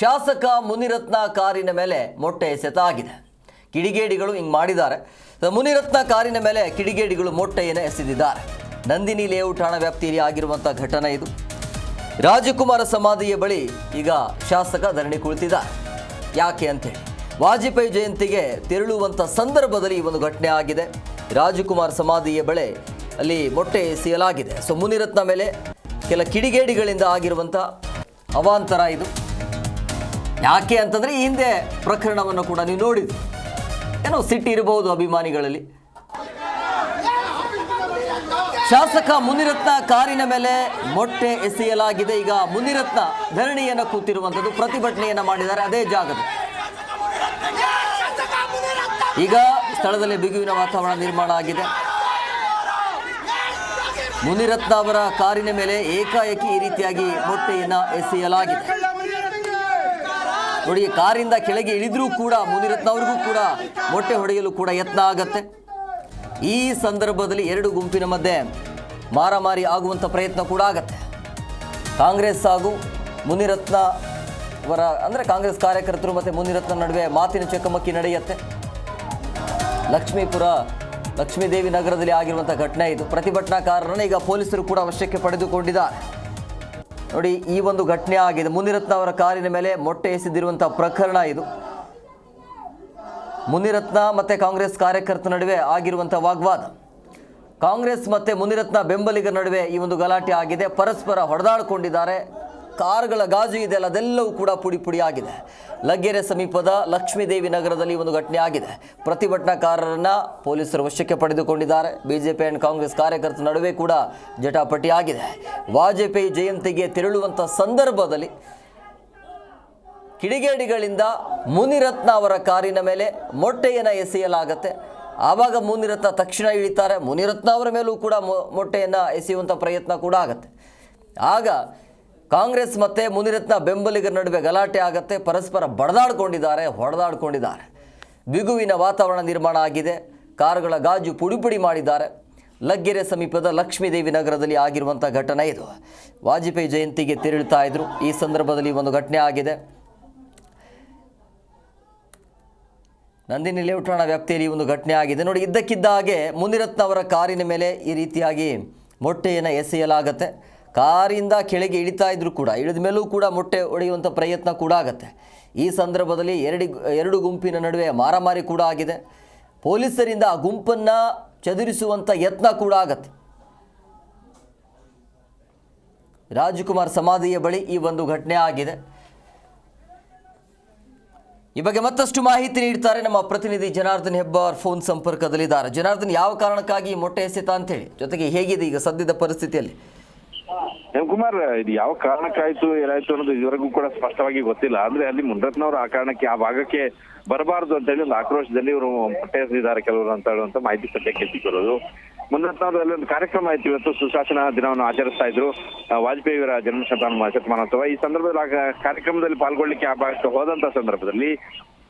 ಶಾಸಕ ಮುನಿರತ್ನ ಕಾರಿನ ಮೇಲೆ ಮೊಟ್ಟೆ ಎಸೆತಾಗಿದೆ. ಕಿಡಿಗೇಡಿಗಳು ಹಿಂಗೆ ಮಾಡಿದ್ದಾರೆ. ಮುನಿರತ್ನ ಕಾರಿನ ಮೇಲೆ ಕಿಡಿಗೇಡಿಗಳು ಮೊಟ್ಟೆಯನ್ನು ಎಸೆದಿದ್ದಾರೆ. ನಂದಿನಿ ಲೇಔಟ್ ಠಾಣಾ ವ್ಯಾಪ್ತಿಯಲ್ಲಿ ಆಗಿರುವಂಥ ಘಟನೆ ಇದು. ರಾಜಕುಮಾರ ಸಮಾಧಿಯ ಬಳಿ ಈಗ ಶಾಸಕ ಧರಣಿ ಕುಳಿತಿದ್ದಾರೆ. ಯಾಕೆ ಅಂತೇಳಿ ವಾಜಪೇಯಿ ಜಯಂತಿಗೆ ತೆರಳುವಂಥ ಸಂದರ್ಭದಲ್ಲಿ ಈ ಒಂದು ಘಟನೆ ಆಗಿದೆ. ರಾಜಕುಮಾರ್ ಸಮಾಧಿಯ ಬಳಿ ಅಲ್ಲಿ ಮೊಟ್ಟೆ ಎಸೆಯಲಾಗಿದೆ. ಸೊ, ಮುನಿರತ್ನ ಮೇಲೆ ಕೆಲ ಕಿಡಿಗೇಡಿಗಳಿಂದ ಆಗಿರುವಂಥ ಅವಾಂತರ ಇದು. ಯಾಕೆ ಅಂತಂದರೆ ಈ ಹಿಂದೆ ಪ್ರಕರಣವನ್ನು ಕೂಡ ನೀವು ನೋಡಿದ್ರಿ. ಏನೋ ಸಿಟ್ಟು ಇರಬಹುದು ಅಭಿಮಾನಿಗಳಲ್ಲಿ. ಶಾಸಕ ಮುನಿರತ್ನ ಕಾರಿನ ಮೇಲೆ ಮೊಟ್ಟೆ ಎಸೆಯಲಾಗಿದೆ. ಈಗ ಮುನಿರತ್ನ ಧರಣಿಯನ್ನು ಕೂತಿರುವಂಥದ್ದು ಪ್ರತಿಭಟನೆಯನ್ನು ಮಾಡಿದ್ದಾರೆ ಅದೇ ಜಾಗದ ಈಗ ಸ್ಥಳದಲ್ಲಿ ಬಿಗುವಿನ ವಾತಾವರಣ ನಿರ್ಮಾಣ ಆಗಿದೆ. ಮುನಿರತ್ನ ಅವರ ಕಾರಿನ ಮೇಲೆ ಏಕಾಏಕಿ ಈ ರೀತಿಯಾಗಿ ಮೊಟ್ಟೆಯನ್ನು ಎಸೆಯಲಾಗಿದೆ. ನೋಡಿ, ಕಾರಿಂದ ಕೆಳಗೆ ಇಳಿದ್ರೂ ಕೂಡ ಮುನಿರತ್ನ ಅವ್ರಿಗೂ ಕೂಡ ಮೊಟ್ಟೆ ಹೊಡೆಯಲು ಕೂಡ ಯತ್ನ ಆಗತ್ತೆ. ಈ ಸಂದರ್ಭದಲ್ಲಿ ಎರಡು ಗುಂಪಿನ ಮಧ್ಯೆ ಮಾರಾಮಾರಿ ಆಗುವಂಥ ಪ್ರಯತ್ನ ಕೂಡ ಆಗತ್ತೆ. ಕಾಂಗ್ರೆಸ್ ಹಾಗೂ ಮುನಿರತ್ನ ಅವರ, ಅಂದರೆ ಕಾಂಗ್ರೆಸ್ ಕಾರ್ಯಕರ್ತರು ಮತ್ತು ಮುನಿರತ್ನ ನಡುವೆ ಮಾತಿನ ಚಕಮಕ್ಕಿ ನಡೆಯುತ್ತೆ. ಲಕ್ಷ್ಮೀಪುರ, ಲಕ್ಷ್ಮೀದೇವಿ ನಗರದಲ್ಲಿ ಆಗಿರುವಂಥ ಘಟನೆ ಇದು. ಪ್ರತಿಭಟನಾಕಾರರನ್ನು ಈಗ ಪೊಲೀಸರು ಕೂಡ ವಶಕ್ಕೆ ಪಡೆದುಕೊಂಡಿದ್ದಾರೆ. ನೋಡಿ, ಈ ಒಂದು ಘಟನೆ ಆಗಿದೆ. ಮುನಿರತ್ನ ಅವರ ಕಾರಿನ ಮೇಲೆ ಮೊಟ್ಟೆ ಎಸೆದಿರುವಂಥ ಪ್ರಕರಣ ಇದು. ಮುನಿರತ್ನ ಮತ್ತು ಕಾಂಗ್ರೆಸ್ ಕಾರ್ಯಕರ್ತರ ನಡುವೆ ಆಗಿರುವಂಥ ವಾಗ್ವಾದ. ಕಾಂಗ್ರೆಸ್ ಮತ್ತು ಮುನಿರತ್ನ ಬೆಂಬಲಿಗರ ನಡುವೆ ಈ ಒಂದು ಗಲಾಟೆ ಆಗಿದೆ. ಪರಸ್ಪರ ಹೊಡೆದಾಡಿಕೊಂಡಿದ್ದಾರೆ. ಕಾರುಗಳ ಗಾಜು ಇದೆಯಲ್ಲ ಅದೆಲ್ಲವೂ ಕೂಡ ಪುಡಿ ಪುಡಿಯಾಗಿದೆ ಲಗ್ಗೆರೆ ಸಮೀಪದ ಲಕ್ಷ್ಮೀದೇವಿ ನಗರದಲ್ಲಿ ಒಂದು ಘಟನೆ ಆಗಿದೆ. ಪ್ರತಿಭಟನಾಕಾರರನ್ನು ಪೊಲೀಸರು ವಶಕ್ಕೆ ಪಡೆದುಕೊಂಡಿದ್ದಾರೆ. ಬಿಜೆಪಿ ಆ್ಯಂಡ್ ಕಾಂಗ್ರೆಸ್ ಕಾರ್ಯಕರ್ತರ ನಡುವೆ ಕೂಡ ಜಟಾಪಟಿ ಆಗಿದೆ. ವಾಜಪೇಯಿ ಜಯಂತಿಗೆ ತೆರಳುವಂಥ ಸಂದರ್ಭದಲ್ಲಿ ಕಿಡಿಗೇಡಿಗಳಿಂದ ಮುನಿರತ್ನ ಅವರ ಕಾರಿನ ಮೇಲೆ ಮೊಟ್ಟೆಯನ್ನು ಎಸೆಯಲಾಗತ್ತೆ. ಆವಾಗ ಮುನಿರತ್ನ ತಕ್ಷಣ ಇಳಿತಾರೆ. ಮುನಿರತ್ನ ಅವರ ಮೇಲೂ ಕೂಡ ಮೊಟ್ಟೆಯನ್ನು ಎಸೆಯುವಂಥ ಪ್ರಯತ್ನ ಕೂಡ ಆಗತ್ತೆ. ಆಗ ಕಾಂಗ್ರೆಸ್ ಮತ್ತು ಮುನಿರತ್ನ ಬೆಂಬಲಿಗರ ನಡುವೆ ಗಲಾಟೆ ಆಗತ್ತೆ, ಪರಸ್ಪರ ಬಡದಾಡ್ಕೊಂಡಿದ್ದಾರೆ, ಹೊಡೆದಾಡ್ಕೊಂಡಿದ್ದಾರೆ. ಬಿಗುವಿನ ವಾತಾವರಣ ನಿರ್ಮಾಣ ಆಗಿದೆ, ಕಾರುಗಳ ಗಾಜು ಪುಡಿ ಪುಡಿ ಮಾಡಿದ್ದಾರೆ. ಲಗ್ಗೆರೆ ಸಮೀಪದ ಲಕ್ಷ್ಮೀದೇವಿ ನಗರದಲ್ಲಿ ಆಗಿರುವಂಥ ಘಟನೆ ಇದು. ವಾಜಪೇಯಿ ಜಯಂತಿಗೆ ತೆರಳುತ್ತಾ ಇದ್ರು. ಈ ಸಂದರ್ಭದಲ್ಲಿ ಒಂದು ಘಟನೆ ಆಗಿದೆ. ನಂದಿನಿ ಲೇಔಟ್ ಠಾಣಾ ವ್ಯಾಪ್ತಿಯಲ್ಲಿ ಒಂದು ಘಟನೆ ಆಗಿದೆ. ನೋಡಿ, ಇದ್ದಕ್ಕಿದ್ದ ಹಾಗೆ ಮುನಿರತ್ನ ಅವರ ಕಾರಿನ ಮೇಲೆ ಈ ರೀತಿಯಾಗಿ ಮೊಟ್ಟೆಯನ್ನು ಎಸೆಯಲಾಗತ್ತೆ. ಕಾರಿಂದ ಕೆಳಗೆ ಇಳಿತಾ ಇದ್ದರೂ ಕೂಡ, ಇಳಿದ ಮೇಲೂ ಕೂಡ ಮೊಟ್ಟೆ ಒಡೆಯುವಂಥ ಪ್ರಯತ್ನ ಕೂಡ ಆಗುತ್ತೆ. ಈ ಸಂದರ್ಭದಲ್ಲಿ ಎರಡು ಎರಡು ಗುಂಪಿನ ನಡುವೆ ಮಾರಾಮಾರಿ ಕೂಡ ಆಗಿದೆ. ಪೊಲೀಸರಿಂದ ಆ ಗುಂಪನ್ನು ಚದುರಿಸುವಂಥ ಯತ್ನ ಕೂಡ ಆಗತ್ತೆ. ರಾಜಕುಮಾರ್ ಸಮಾಧಿಯ ಬಳಿ ಈ ಒಂದು ಘಟನೆ ಆಗಿದೆ. ಈ ಬಗ್ಗೆ ಮತ್ತಷ್ಟು ಮಾಹಿತಿ ನೀಡ್ತಾರೆ ನಮ್ಮ ಪ್ರತಿನಿಧಿ ಜನಾರ್ದನ್ ಹೆಬ್ಬಾರ್ ಫೋನ್ ಸಂಪರ್ಕದಲ್ಲಿದ್ದಾರೆ. ಜನಾರ್ದನ್, ಯಾವ ಕಾರಣಕ್ಕಾಗಿ ಮೊಟ್ಟೆ ಎಸೆತ ಅಂತೇಳಿ ಜೊತೆಗೆ ಹೇಗಿದೆ ಈಗ ಸದ್ಯದ ಪರಿಸ್ಥಿತಿಯಲ್ಲಿ? ಕುಮಾರ್ ಇದು ಯಾವ ಕಾರಣಕ್ಕಾಯ್ತು, ಏನಾಯ್ತು ಅನ್ನೋದು ಇದುವರೆಗೂ ಕೂಡ ಸ್ಪಷ್ಟವಾಗಿ ಗೊತ್ತಿಲ್ಲ. ಅಂದ್ರೆ ಅಲ್ಲಿ ಮುನ್ರತ್ನವರು ಆ ಕಾರಣಕ್ಕೆ ಆ ಭಾಗಕ್ಕೆ ಬರಬಾರದು ಅಂತ ಹೇಳಿ ಒಂದು ಆಕ್ರೋಶದಲ್ಲಿ ಇವರು ಪಟ್ಟೆ ಕೆಲವರು ಅಂತ ಹೇಳುವಂತ ಮಾಹಿತಿ ಸದ್ಯಕ್ಕೆ ಸಿಕ್ಕಿರೋದು. ಮುನ್ರತ್ನವರು ಅಲ್ಲಿ ಒಂದು ಕಾರ್ಯಕ್ರಮ ಆಯ್ತು ಇವತ್ತು. ಸುಶಾಸನ ದಿನವನ್ನು ಆಚರಿಸ್ತಾ ಇದ್ರು. ವಾಜಪೇಯಿ ಅವರ ಜನ್ಮ ಶತಮಾನ ಶತಮಾನೋತ್ಸವ. ಈ ಸಂದರ್ಭದಲ್ಲಿ ಆ ಕಾರ್ಯಕ್ರಮದಲ್ಲಿ ಪಾಲ್ಗೊಳ್ಳಿಕ್ಕೆ ಆ ಭಾಗಕ್ಕೆ ಹೋದಂತ ಸಂದರ್ಭದಲ್ಲಿ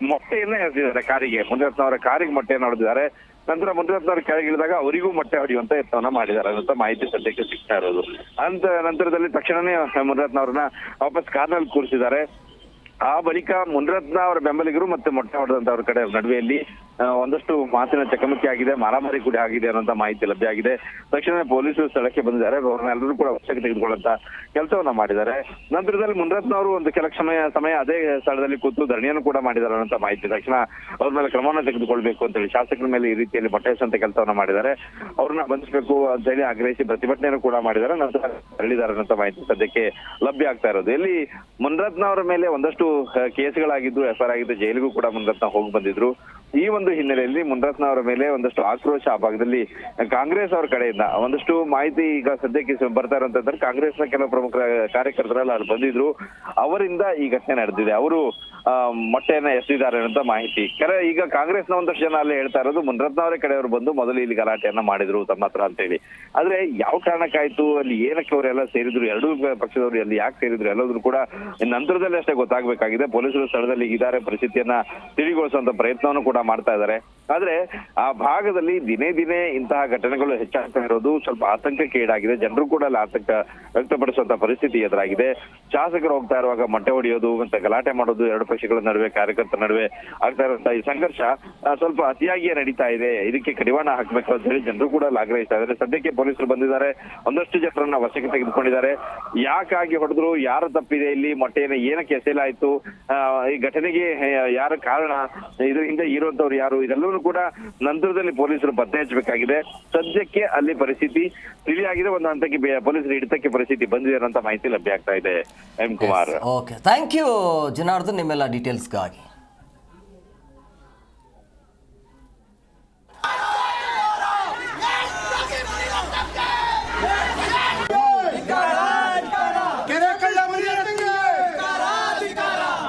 ಮೊಟ್ಟೆಯನ್ನ ಎಸೆದಿದ್ದಾರೆ ಕಾರಿಗೆ. ಮುನಿರತ್ನವರ ಕಾರಿಗೆ ಮೊಟ್ಟೆಯನ್ನು ಹೊಡೆದಿದ್ದಾರೆ. ನಂತರ ಮುನಿರತ್ನವರ ಕೆಳಗೆ ಇಳಿದಾಗ ಅವರಿಗೂ ಮೊಟ್ಟೆ ಹೊಡೆಯುವಂತ ಯತ್ನವನ್ನ ಮಾಡಿದ್ದಾರೆ. ಅಂತ ಮಾಹಿತಿ ಸದ್ಯಕ್ಕೆ ಸಿಗ್ತಾ ಇರೋದು. ಅಂತ ನಂತರದಲ್ಲಿ ತಕ್ಷಣನೇ ಮುನಿರತ್ನವ್ರನ್ನ ವಾಪಸ್ ಕಾರ್ನಲ್ಲಿ ಕೂರಿಸಿದ್ದಾರೆ. ಆ ಬಳಿಕ ಮುನಿರತ್ನ ಅವರ ಬೆಂಬಲಿಗರು ಮತ್ತೆ ಮೊಟ್ಟೆ ಹೊಡೆದಂತ ಅವ್ರ ಕಡೆ ನಡುವೆಯಲ್ಲಿ ಒಂದಷ್ಟು ಮಾತಿನ ಚಕಮಕಿ ಆಗಿದೆ, ಮಾರಾಮಾರಿ ಕೂಡ ಆಗಿದೆ ಅನ್ನೋಂತ ಮಾಹಿತಿ ಲಭ್ಯ ಆಗಿದೆ. ತಕ್ಷಣ ಪೊಲೀಸರು ಸ್ಥಳಕ್ಕೆ ಬಂದಿದ್ದಾರೆ. ಅವ್ರನ್ನೆಲ್ಲರೂ ಕೂಡ ವಶಕ್ಕೆ ತೆಗೆದುಕೊಳ್ಳುವಂತ ಕೆಲಸವನ್ನ ಮಾಡಿದ್ದಾರೆ. ನಂತರದಲ್ಲಿ ಮುನರತ್ನ ಅವರು ಒಂದು ಕೆಲ ಸಮಯ ಸಮಯ ಅದೇ ಸ್ಥಳದಲ್ಲಿ ಕೂತು ಧರಣಿಯನ್ನು ಕೂಡ ಮಾಡಿದ್ದಾರೆ ಅನ್ನೋಂತ ಮಾಹಿತಿ. ತಕ್ಷಣ ಅವ್ರ ಮೇಲೆ ಕ್ರಮವನ್ನು ತೆಗೆದುಕೊಳ್ಬೇಕು ಅಂತ ಹೇಳಿ ಶಾಸಕರ ಮೇಲೆ ಈ ರೀತಿಯಲ್ಲಿ ಮೊಟ್ಟೆ ಎಸೆಯುವಂತ ಕೆಲಸವನ್ನ ಮಾಡಿದ್ದಾರೆ. ಅವ್ರನ್ನ ಬಂಧಿಸಬೇಕು ಅಂತ ಹೇಳಿ ಆಗ್ರಹಿಸಿ ಪ್ರತಿಭಟನೆಯನ್ನು ಕೂಡ ಮಾಡಿದ್ದಾರೆ. ನಂತರ ತೆರಳಿದ್ದಾರೆ ಅನ್ನೋಂತ ಮಾಹಿತಿ ಸದ್ಯಕ್ಕೆ ಲಭ್ಯ ಆಗ್ತಾ ಇರೋದು. ಇಲ್ಲಿ ಮುನರತ್ನ ಅವರ ಮೇಲೆ ಒಂದಷ್ಟು ಕೇಸ್ಗಳಾಗಿದ್ದು ಎಫ್ಐಆರ್ ಆಗಿದ್ದು ಜೈಲಿಗೂ ಕೂಡ ಮುನರತ್ನ ಹೋಗಿ ಬಂದಿದ್ರು. ಈ ಒಂದು ಹಿನ್ನೆಲೆಯಲ್ಲಿ ಮುನ್ರತ್ನ ಅವರ ಮೇಲೆ ಒಂದಷ್ಟು ಆಕ್ರೋಶ ಆ ಭಾಗದಲ್ಲಿ ಕಾಂಗ್ರೆಸ್ ಅವರ ಕಡೆಯಿಂದ ಒಂದಷ್ಟು ಮಾಹಿತಿ ಈಗ ಸದ್ಯಕ್ಕೆ ಬರ್ತಾ ಇರುವಂತಂದ್ರೆ ಕಾಂಗ್ರೆಸ್ನ ಕೆಲವು ಪ್ರಮುಖ ಕಾರ್ಯಕರ್ತರೆಲ್ಲ ಅಲ್ಲಿ ಬಂದಿದ್ರು. ಅವರಿಂದ ಈ ಘಟನೆ ನಡೆದಿದೆ. ಅವರು ಮೊಟ್ಟೆಯನ್ನ ಎಸೆದಿದ್ದಾರೆ ಅಂತ ಮಾಹಿತಿ. ಕೆಲ ಈಗ ಕಾಂಗ್ರೆಸ್ನ ಒಂದಷ್ಟು ಜನ ಅಲ್ಲಿ ಹೇಳ್ತಾ ಇರೋದು ಮುನ್ರತ್ನ ಅವರೇ ಕಡೆಯವರು ಬಂದು ಮೊದಲು ಇಲ್ಲಿ ಗಲಾಟೆಯನ್ನ ಮಾಡಿದ್ರು ತಮ್ಮ ಹತ್ರ ಅಂತ ಹೇಳಿ. ಆದ್ರೆ ಯಾವ ಕಾರಣಕ್ಕಾಯ್ತು? ಅಲ್ಲಿ ಏನಕ್ಕೆ ಅವರೆಲ್ಲ ಸೇರಿದ್ರು? ಎರಡೂ ಪಕ್ಷದವರು ಅಲ್ಲಿ ಯಾಕೆ ಸೇರಿದ್ರು? ಎಲ್ಲದ್ರು ಕೂಡ ನಂತರದಲ್ಲಿ ಅಷ್ಟೇ ಗೊತ್ತಾಗ್ಬೇಕಾಗಿದೆ. ಪೊಲೀಸರು ಸ್ಥಳದಲ್ಲಿ ಇದ್ದಾರೆ. ಪರಿಸ್ಥಿತಿಯನ್ನ ತಿಳಿಗೊಳಿಸುವಂತ ಪ್ರಯತ್ನವನ್ನು ಕೂಡ ಮಾಡ್ತಾ ಇದ್ದಾರೆ. ಆದ್ರೆ ಆ ಭಾಗದಲ್ಲಿ ದಿನೇ ದಿನೇ ಇಂತಹ ಘಟನೆಗಳು ಹೆಚ್ಚಾಗ್ತಾ ಇರೋದು ಸ್ವಲ್ಪ ಆತಂಕಕ್ಕೆ ಈಡಾಗಿದೆ. ಜನರು ಕೂಡ ಅಲ್ಲಿ ಆತಂಕ ವ್ಯಕ್ತಪಡಿಸುವಂತ ಪರಿಸ್ಥಿತಿ ಎದುರಾಗಿದೆ. ಶಾಸಕರು ಹೋಗ್ತಾ ಇರುವಾಗ ಮೊಟ್ಟೆ ಹೊಡೆಯೋದು, ಮತ್ತೆ ಗಲಾಟೆ ಮಾಡೋದು, ಎರಡು ಪಕ್ಷಗಳ ನಡುವೆ, ಕಾರ್ಯಕರ್ತರ ನಡುವೆ ಆಗ್ತಾ ಇರುವಂತಹ ಈ ಸಂಘರ್ಷ ಸ್ವಲ್ಪ ಅತಿಯಾಗಿಯೇ ನಡೀತಾ ಇದೆ. ಇದಕ್ಕೆ ಕಡಿವಾಣ ಹಾಕ್ಬೇಕು ಅಂತ ಹೇಳಿ ಜನರು ಕೂಡ ಅಲ್ಲಿ ಆಗ್ರಹಿಸ್ತಾ ಇದ್ದಾರೆ. ಸದ್ಯಕ್ಕೆ ಪೊಲೀಸರು ಬಂದಿದ್ದಾರೆ. ಒಂದಷ್ಟು ಜನರನ್ನ ವಶಕ್ಕೆ ತೆಗೆದುಕೊಂಡಿದ್ದಾರೆ. ಯಾಕಾಗಿ ಹೊಡೆದ್ರು, ಯಾರು ತಪ್ಪಿದೆ ಇಲ್ಲಿ, ಮೊಟ್ಟೆಯನ್ನು ಏನಕ್ಕೆ ಎಸೆಲಾಯ್ತು ಈ ಘಟನೆಗೆ ಯಾರ ಕಾರಣ? ಇದರಿಂದ ಇರುವಂತವ್ರು ಯಾರು? ಇದೆಲ್ಲವೂ ಕೂಡ ನಂತರದಲ್ಲಿ ಪೊಲೀಸರು ಪತ್ತೆ ಹಚ್ಚಬೇಕಾಗಿದೆ. ಸದ್ಯಕ್ಕೆ ಅಲ್ಲಿ ಪರಿಸ್ಥಿತಿ ತಿಳಿಯಾಗಿದೆ. ಒಂದು ಹಂತಕ್ಕೆ ಪೊಲೀಸರು ಹಿಡಿತಕ್ಕೆ ಪರಿಸ್ಥಿತಿ ಬಂದಿದೆ ಅನ್ನೋ ಮಾಹಿತಿ ಲಭ್ಯ ಆಗ್ತಾ ಇದೆ. M Kumar. Okay thank you Janardhan, ನಿಮ್ಮೆಲ್ಲ ಡೀಟೇಲ್ಸ್ಗಾಗಿ ಕೆರೆ ಕಳ್ಳ ಮರಿ ರತ್ನಂಗೆ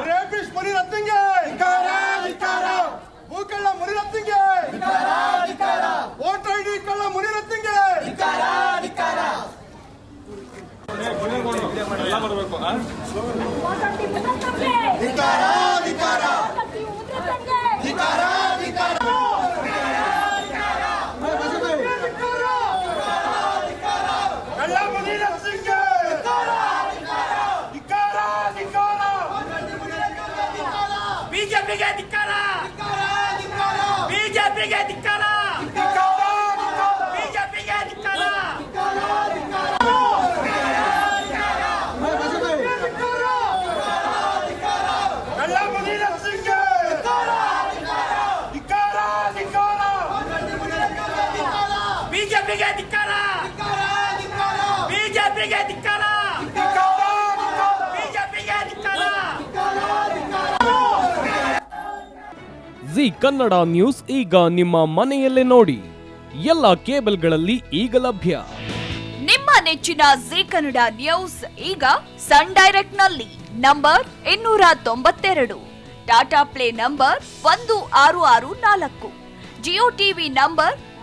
ರೇಪಿಸ್ಟ್ ಮರಿ ರತ್ನಂಗೆ ಭೂಕಳ್ಳ ಮರಿ ರತ್ನಂಗೆ ವೋಟರ್ ಐಡಿ ಕಳ್ಳ ಮರಿ ರತ್ನಂಗೆ ಕಳ್ಳ ಮರಿ ರತ್ನಂಗೆ ಧಿಕ್ಕಾರ ಧಿಕ್ಕಾರ ಬಿಜೆಪಿಗೆ ಧಿಕ್ಕಾರ ಬಿಜೆಪಿಗೆ ಧಿಕ್ಕಾರ ಧಿಕ್ಕಾರ ಬಿಜೆಪಿಗೆ ಧಿಕ್ಕಾರ ಕಳ್ಳ ಮರಿ ರತ್ನಂಗೆ ಧಿಕ್ಕಾರ ಧಿಕ್ಕಾರ ಬಿಜೆಪಿಗೆ ಧಿಕ್ಕಾರ! ಬಿಜೆಪಿಗೆ ಧಿಕ್ಕಾರ! ಬಿಜೆಪಿಗೆ ಜಿ ಕನ್ನಡ ನ್ಯೂಸ್ ಈಗ ನಿಮ್ಮ ಮನೆಯಲ್ಲೇ ನೋಡಿ. ಎಲ್ಲ ಕೇಬಲ್ಗಳಲ್ಲಿ ಈಗ ಲಭ್ಯ. ನಿಮ್ಮ ನೆಚ್ಚಿನ ಜಿ ಕನ್ನಡ ನ್ಯೂಸ್ ಈಗ ಸನ್ ಡೈರೆಕ್ಟ್ನಲ್ಲಿ ನಂಬರ್ ಇನ್ನೂರ ತೊಂಬತ್ತೆರಡು. ಟಾಟಾ ಪ್ಲೇ ನಂಬರ್ ಒಂದು ಆರು ಆರು ನಾಲ್ಕು. Jio TV number